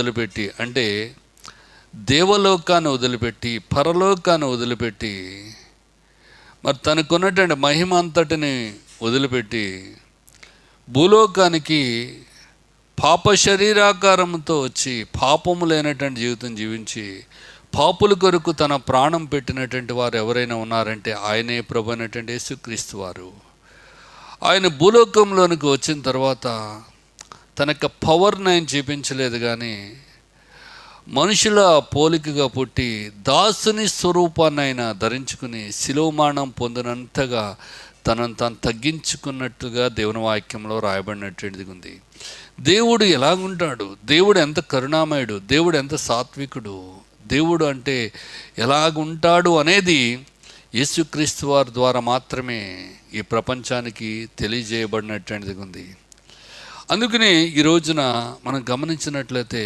వదిలిపెట్టి అంటే దేవలోకాన్ని వదిలిపెట్టి పరలోకాన్ని వదిలిపెట్టి మరి తనకున్నటువంటి మహిమ అంతటిని వదిలిపెట్టి భూలోకానికి పాప శరీరాకారంతో వచ్చి పాపము లేనటువంటి జీవితం జీవించి పాపుల కొరకు తన ప్రాణం పెట్టినటువంటి వారు ఎవరైనా ఉన్నారంటే ఆయనే ప్రభు అయినటువంటి యేసుక్రీస్తు వారు. ఆయన భూలోకంలోనికి వచ్చిన తర్వాత తన యొక్క పవర్ని ఆయన చూపించలేదు కానీ మనుషుల పోలికగా పుట్టి దాసుని స్వరూపాన్ని ఆయన ధరించుకుని శిలోమానం పొందినంతగా తనను తాను తగ్గించుకున్నట్టుగా దేవుని వాక్యంలో రాయబడినటువంటిది ఉంది. దేవుడు ఎలాగుంటాడు? దేవుడు ఎంత కరుణామయుడు? దేవుడు ఎంత సాత్వికుడు? దేవుడు అంటే ఎలాగుంటాడు అనేది యేసుక్రీస్తు వారి ద్వారా మాత్రమే ఈ ప్రపంచానికి తెలియజేయబడినటువంటిది ఉంది. అందుకనే ఈ రోజున మనం గమనించినట్లయితే